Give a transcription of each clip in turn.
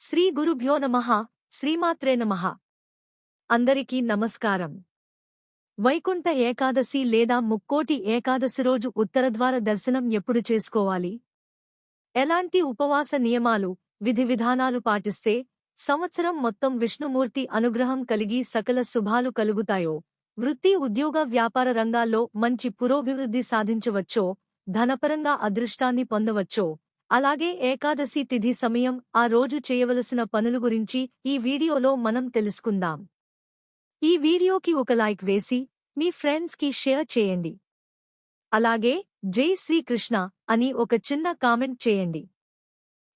శ్రీ గురుభ్యో నమః శ్రీమాత్రే నమః. అందరికీ నమస్కారం. వైకుంఠ ఏకాదశి లేదా ముక్కోటి ఏకాదశి రోజు ఉత్తరద్వార దర్శనం ఎప్పుడు చేసుకోవాలి? ఎలాంటి ఉపవాస నియమాలు విధి విధానాలు పాటిస్తే సంవత్సరం మొత్తం విష్ణుమూర్తి అనుగ్రహం కలిగి సకల శుభాలు కలుగుతాయో వృత్తి ఉద్యోగ వ్యాపార రంగాల్లో మంచి పురోభివృద్ధి సాధించవచ్చో ధనపరంగా అదృష్టాన్ని పొందవచ్చో అలాగే ఏకాదశి తిథి సమయం ఆ రోజు చేయవలసిన పనుల గురించి ఈ వీడియోలో మనం తెలుసుకుందాం. ఈ వీడియోకి ఒక లైక్ వేసి మీ ఫ్రెండ్స్కి షేర్ చేయండి. అలాగే జై శ్రీకృష్ణ అని ఒక చిన్న కామెంట్ చేయండి.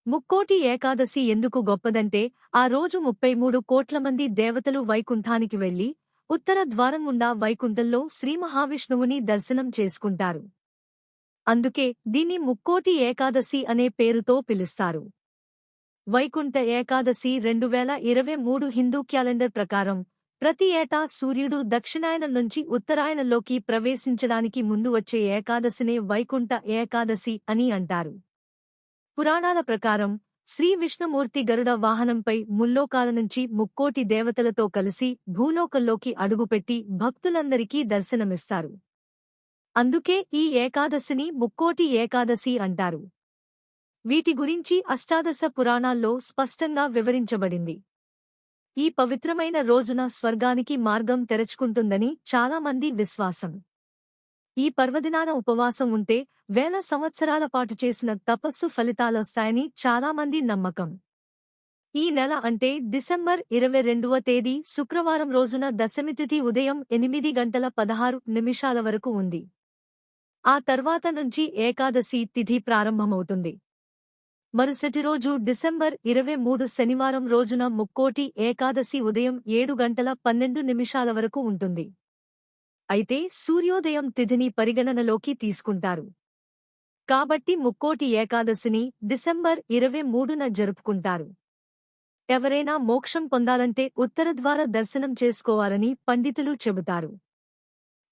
ముక్కోటి ఏకాదశి ఎందుకు గొప్పదంటే ఆ రోజు ముప్పై మూడు కోట్ల మంది దేవతలు వైకుంఠానికి వెళ్ళి ఉత్తర ద్వారం గుండా వైకుంఠంలో శ్రీమహావిష్ణువుని దర్శనం చేసుకుంటారు. అందుకే దీన్ని ముక్కోటి ఏకాదశి అనే పేరుతో పిలుస్తారు. వైకుంఠ ఏకాదశి రెండు వేల ఇరవై మూడు హిందూ క్యాలెండర్ ప్రకారం ప్రతి ఏటా సూర్యుడు దక్షిణాయనం నుంచి ఉత్తరాయణంలోకి ప్రవేశించడానికి ముందు వచ్చే ఏకాదశినే వైకుంఠ ఏకాదశి అని అంటారు. పురాణాల ప్రకారం శ్రీ విష్ణుమూర్తి గరుడ వాహనంపై ముల్లోకాల నుంచి ముక్కోటి దేవతలతో కలిసి భూలోకంలోకి అడుగుపెట్టి భక్తులందరికీ దర్శనమిస్తారు. అందుకే ఈ ఏకాదశిని ముక్కోటి ఏకాదశి అంటారు. వీటి గురించి అష్టాదశ పురాణాల్లో స్పష్టంగా వివరించబడింది. ఈ పవిత్రమైన రోజున స్వర్గానికి మార్గం తెరచుకుంటుందని చాలామంది విశ్వాసం. ఈ పర్వదినాన ఉపవాసం ఉంటే వేల సంవత్సరాల పాటు చేసిన తపస్సు ఫలితాలొస్తాయని చాలామంది నమ్మకం. ఈ నెల అంటే డిసెంబర్ ఇరవై రెండవ తేదీ శుక్రవారం రోజున దశమితిథి ఉదయం ఎనిమిది గంటల పదహారు నిమిషాల వరకు ఉంది. ఆ తర్వాత నుంచి ఏకాదశి తిథి ప్రారంభమవుతుంది. మరుసటి రోజు డిసెంబర్ ఇరవై మూడు శనివారం రోజున ముక్కోటి ఏకాదశి ఉదయం ఏడు గంటల పన్నెండు నిమిషాల వరకు ఉంటుంది. అయితే సూర్యోదయం తిథిని పరిగణనలోకి తీసుకుంటారు. కాబట్టి ముక్కోటి ఏకాదశిని డిసెంబర్ ఇరవై మూడున జరుపుకుంటారు. ఎవరైనా మోక్షం పొందాలంటే ఉత్తరద్వార దర్శనం చేసుకోవాలని పండితులు చెబుతారు.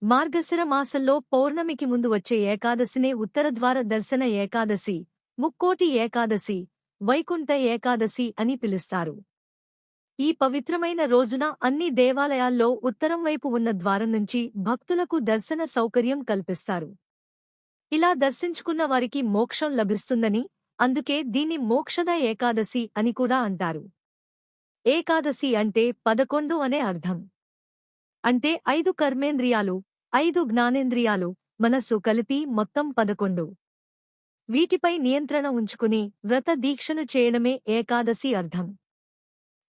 మార్గశిర మాసంలో పౌర్ణమికి ముందు వచ్చే ఏకాదశినే ఉత్తరద్వార దర్శన ఏకాదశి ముక్కోటి ఏకాదశి వైకుంఠ ఏకాదశి అని పిలుస్తారు. ఈ పవిత్రమైన రోజున అన్ని దేవాలయాల్లో ఉత్తరం వైపు ఉన్న ద్వారం నుంచి భక్తులకు దర్శన సౌకర్యం కల్పిస్తారు. ఇలా దర్శించుకున్న వారికి మోక్షం లభిస్తుందని అందుకే దీన్ని మోక్షద ఏకాదశి అని కూడా అంటారు. ఏకాదశి అంటే పదకొండు అనే అర్థం. అంటే ఐదు కర్మేంద్రియాలు ఐదు జ్ఞానేంద్రియాలు మనస్సు కలిపి మొత్తం పదకొండు. వీటిపై నియంత్రణ ఉంచుకుని వ్రత దీక్షను చేయడమే ఏకాదశి అర్థం.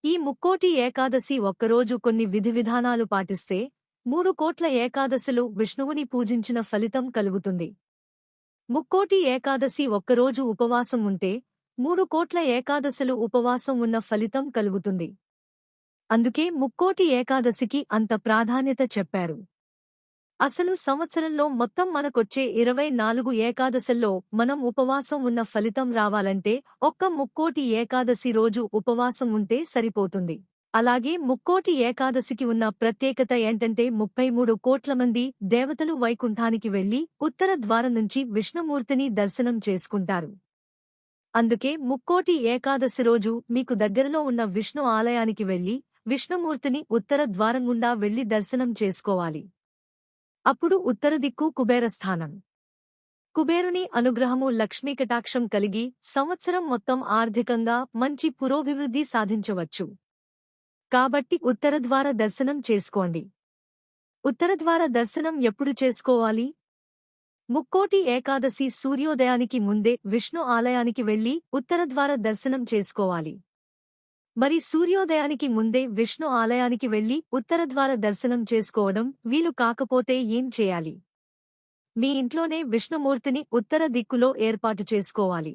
ఈ ముక్కోటి ఏకాదశి ఒక్కరోజు కొన్ని విధి విధానాలు పాటిస్తే మూడు కోట్ల ఏకాదశిలో విష్ణువుని పూజించిన ఫలితం కలుగుతుంది. ముక్కోటి ఏకాదశి ఒక్కరోజు ఉపవాసం ఉంటే మూడు కోట్ల ఏకాదశులు ఉపవాసం ఉన్న ఫలితం కలుగుతుంది. అందుకే ముక్కోటి ఏకాదశికి అంత ప్రాధాన్యత చెప్పారు. అసలు సంవత్సరంలో మొత్తం మనకొచ్చే ఇరవై నాలుగు ఏకాదశల్లో మనం ఉపవాసం ఉన్న ఫలితం రావాలంటే ఒక్క ముక్కోటి ఏకాదశి రోజు ఉపవాసం ఉంటే సరిపోతుంది. అలాగే ముక్కోటి ఏకాదశికి ఉన్న ప్రత్యేకత ఏంటంటే ముప్పై మూడు కోట్ల మంది దేవతలు వైకుంఠానికి వెళ్ళి ఉత్తర ద్వారం నుంచి విష్ణుమూర్తిని దర్శనం చేసుకుంటారు. అందుకే ముక్కోటి ఏకాదశి రోజు మీకు దగ్గరలో ఉన్న విష్ణు ఆలయానికి వెళ్ళి విష్ణుమూర్తిని ఉత్తర ద్వారం గుండా వెళ్ళి దర్శనం చేసుకోవాలి. అప్పుడు ఉత్తర దిక్కు కుబేరస్థానం కుబేరుని అనుగ్రహము లక్ష్మీకటాక్షం కలిగి సంవత్సరం మొత్తం ఆర్థికంగా మంచి పురోభివృద్ధి సాధించవచ్చు. కాబట్టి ఉత్తరద్వార దర్శనం చేసుకోండి. ఉత్తరద్వార దర్శనం ఎప్పుడు చేసుకోవాలి? ముక్కోటి ఏకాదశి సూర్యోదయానికి ముందే విష్ణు ఆలయానికి వెళ్ళి ఉత్తరద్వార దర్శనం చేసుకోవాలి. మరి సూర్యోదయానికి ముందే విష్ణు ఆలయానికి వెళ్ళి ఉత్తరద్వార దర్శనం చేసుకోవడం వీలు కాకపోతే ఏం చేయాలి? మీ ఇంట్లోనే విష్ణుమూర్తిని ఉత్తర దిక్కులో ఏర్పాటు చేసుకోవాలి.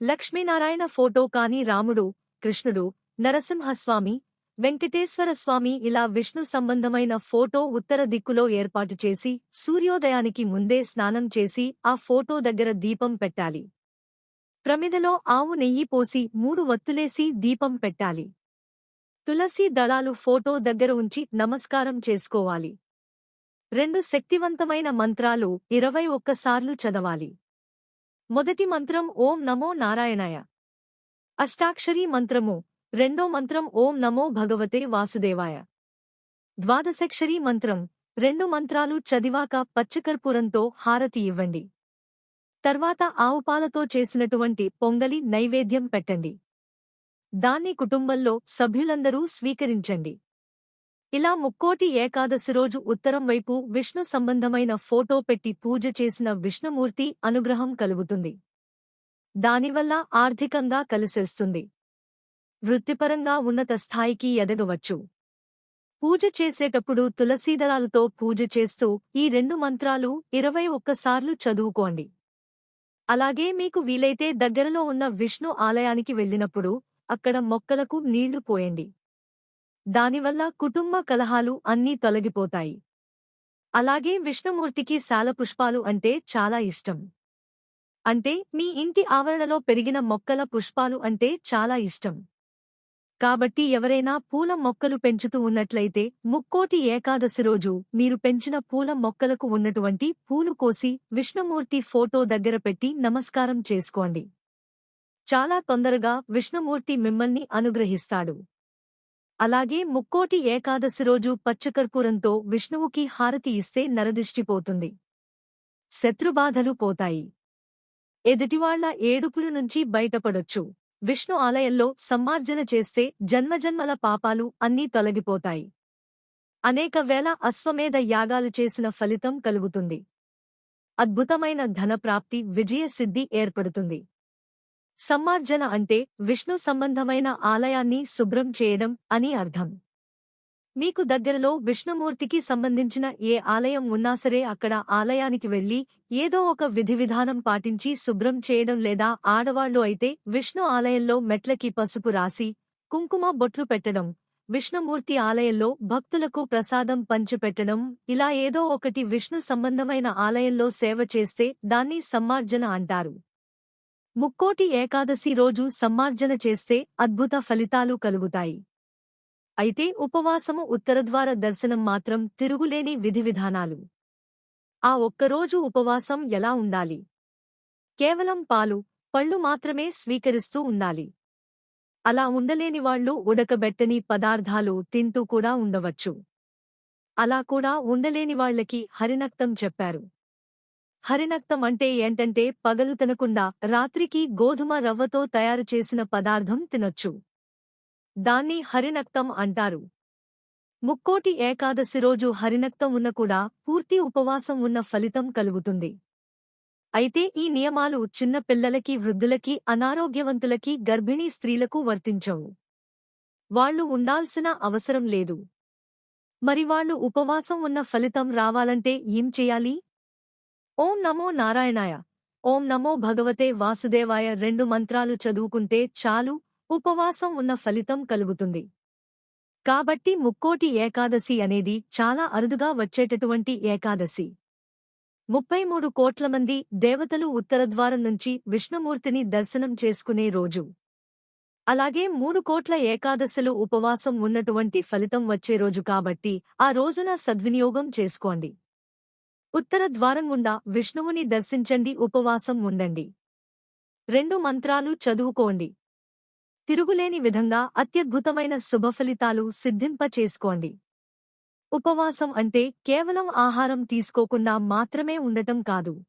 లక్ష్మీనారాయణ ఫోటో కాని రాముడు కృష్ణుడు నరసింహస్వామి వెంకటేశ్వరస్వామి ఇలా విష్ణు సంబంధమైన ఫోటో ఉత్తర దిక్కులో ఏర్పాటు చేసి సూర్యోదయానికి ముందే స్నానం చేసి ఆ ఫోటో దగ్గర దీపం పెట్టాలి. ప్రమిదలో ఆవు నెయ్యి పోసి మూడు వత్తులేసి దీపం పెట్టాలి. తులసి దళాలు ఫోటో దగ్గర ఉంచి నమస్కారం చేసుకోవాలి. రెండు శక్తివంతమైన మంత్రాలు ఇరవై ఒక్కసార్లు చదవాలి. మొదటి మంత్రం ఓం నమో నారాయణాయ. అష్టాక్షరీ మంత్రము రెండో మంత్రం ఓం నమో భగవతే వాసుదేవాయ. ద్వాదశక్షరీ మంత్రం రెండు మంత్రాలు చదివాక పచ్చకర్పూరంతో హారతి ఇవ్వండి. తర్వాత ఆవుపాలతో చేసినటువంటి పొంగలి నైవేద్యం పెట్టండి. దాన్ని కుటుంబంలో సభ్యులందరూ స్వీకరించండి. ఇలా ముక్కోటి ఏకాదశి రోజు ఉత్తరం వైపు విష్ణు సంబంధమైన ఫోటో పెట్టి పూజ చేసిన విష్ణుమూర్తి అనుగ్రహం కలుగుతుంది. దానివల్ల ఆర్థికంగా కలిసేస్తుంది. వృత్తిపరంగా ఉన్నత స్థాయికి ఎదగవచ్చు. పూజ చేసేటప్పుడు తులసీదళాలతో పూజ చేస్తూ ఈ రెండు మంత్రాలు ఇరవై ఒక్కసార్లు చదువుకోండి. అలాగే మీకు వీలైతే దగ్గరలో ఉన్న విష్ణు ఆలయానికి వెళ్ళినప్పుడు అక్కడ మొక్కలకు నీళ్ళు పోయండి. దానివల్ల కుటుంబ కలహాలు అన్నీ తొలగిపోతాయి. అలాగే విష్ణుమూర్తికి శాలపుష్పాలు అంటే చాలా ఇష్టం. అంటే మీ ఇంటి ఆవరణలో పెరిగిన మొక్కల పుష్పాలు అంటే చాలా ఇష్టం. కాబట్టి ఎవరైనా పూల మొక్కలు పెంచుతూ ఉన్నట్లయితే ముక్కోటి ఏకాదశి రోజు మీరు పెంచిన పూల మొక్కలకు ఉన్నటువంటి పూలు కోసి విష్ణుమూర్తి ఫోటో దగ్గర పెట్టి నమస్కారం చేసుకోండి. చాలా తొందరగా విష్ణుమూర్తి మిమ్మల్ని అనుగ్రహిస్తాడు. అలాగే ముక్కోటి ఏకాదశి రోజు పచ్చకర్పూరంతో విష్ణువుకి హారతి ఇస్తే నరదిష్టిపోతుంది శత్రుబాధలు పోతాయి. ఎదుటివాళ్ళ ఏడుపుల నుంచి బయటపడొచ్చు. విష్ణు ఆలయంలో సమ్మార్జన చేస్తే జన్మజన్మల పాపాలు అన్నీ తొలగిపోతాయి. అనేక వేల అశ్వమేధ యాగాలు చేసిన ఫలితం కలుగుతుంది. అద్భుతమైన ధనప్రాప్తి విజయసిద్ధి ఏర్పడుతుంది. సమ్మార్జన అంటే విష్ణు సంబంధమైన ఆలయాన్ని శుభ్రం చేయడం అని అర్థం. మీకు దగ్గరలో విష్ణుమూర్తికి సంబంధించిన ఏ ఆలయం ఉన్నా సరే అక్కడ ఆలయానికి వెళ్ళి ఏదో ఒక విధి విధానం పాటించి శుభ్రం చేయడం లేదా ఆడవాళ్ళు అయితే విష్ణు ఆలయంలో మెట్లకి పసుపు రాసి కుంకుమ బొట్లు పెట్టడం విష్ణుమూర్తి ఆలయంలో భక్తులకు ప్రసాదం పంచిపెట్టడం ఇలా ఏదో ఒకటి విష్ణు సంబంధమైన ఆలయంలో సేవ చేస్తే దాన్ని సమ్మార్జన అంటారు. ముక్కోటి ఏకాదశి రోజు సమ్మార్జన చేస్తే అద్భుత ఫలితాలు కలుగుతాయి. అయితే ఉపవాసము ఉత్తరద్వార దర్శనం మాత్రం తిరుగులేని విధి విధానాలు. ఆ ఒక్కరోజు ఉపవాసం ఎలా ఉండాలి? కేవలం పాలు పళ్ళు మాత్రమే స్వీకరిస్తూ ఉండాలి. అలా ఉండలేనివాళ్ళు ఉడకబెట్టని పదార్థాలు తింటూ కూడా ఉండవచ్చు. అలా కూడా ఉండలేని వాళ్ళకి హరినక్తం చెప్పారు. హరినక్తం అంటే ఏంటంటే పగలు తినకుండా రాత్రికి గోధుమ రవ్వతో తయారు చేసిన పదార్థం తినొచ్చు. దాన్ని హరినక్తం అంటారు. ముక్కోటి ఏకాదశి రోజు హరినక్తం ఉన్న కూడా పూర్తి ఉపవాసం ఉన్న ఫలితం కలుగుతుంది. అయితే ఈ నియమాలు చిన్న పిల్లలకి వృద్ధులకి అనారోగ్యవంతులకి గర్భిణీ స్త్రీలకు వర్తించవు. వాళ్ళు ఉండాల్సిన అవసరం లేదు. మరి వాళ్ళు ఉపవాసం ఉన్న ఫలితం రావాలంటే ఏం చెయ్యాలి ఓం నమో నారాయణాయ. ఓం నమో భగవతే వాసుదేవాయ రెండు మంత్రాలు చదువుకుంటే చాలు. ఉపవాసం ఉన్న ఫలితం కలుగుతుంది. కాబట్టి ముక్కోటి ఏకాదశి అనేది చాలా అరుదుగా వచ్చేటటువంటి ఏకాదశి. ముప్పై మూడు కోట్ల మంది దేవతలు ఉత్తరద్వారం నుంచి విష్ణుమూర్తిని దర్శనం చేసుకునే రోజు. అలాగే మూడు కోట్ల ఏకాదశులు ఉపవాసం ఉన్నటువంటి ఫలితం వచ్చే రోజు కాబట్టి ఆ రోజున సద్వినియోగం చేసుకోండి. ఉత్తర ద్వారం గుండా విష్ణువుని దర్శించండి ఉపవాసం ఉండండి. రెండు మంత్రాలు చదువుకోండి. తిరుగులేని విధంగా అత్యద్భుతమైన శుభఫలితాలు సిద్ధింపచేసుకోండి ఉపవాసం అంటే కేవలం ఆహారం తీసుకోకుండా మాత్రమే ఉండటం కాదు.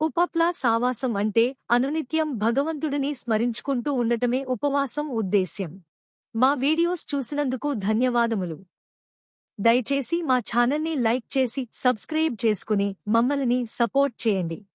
ఉపప్లా సావాసం అంటే అనునిత్యం భగవంతుడిని స్మరించుకుంటూ ఉండటమే ఉపవాసం ఉద్దేశ్యం. మా వీడియోస్ చూసినందుకు ధన్యవాదములు. దయచేసి మా ఛానల్ని లైక్ చేసి సబ్స్క్రైబ్ చేసుకుని మమ్మల్ని సపోర్ట్ చేయండి.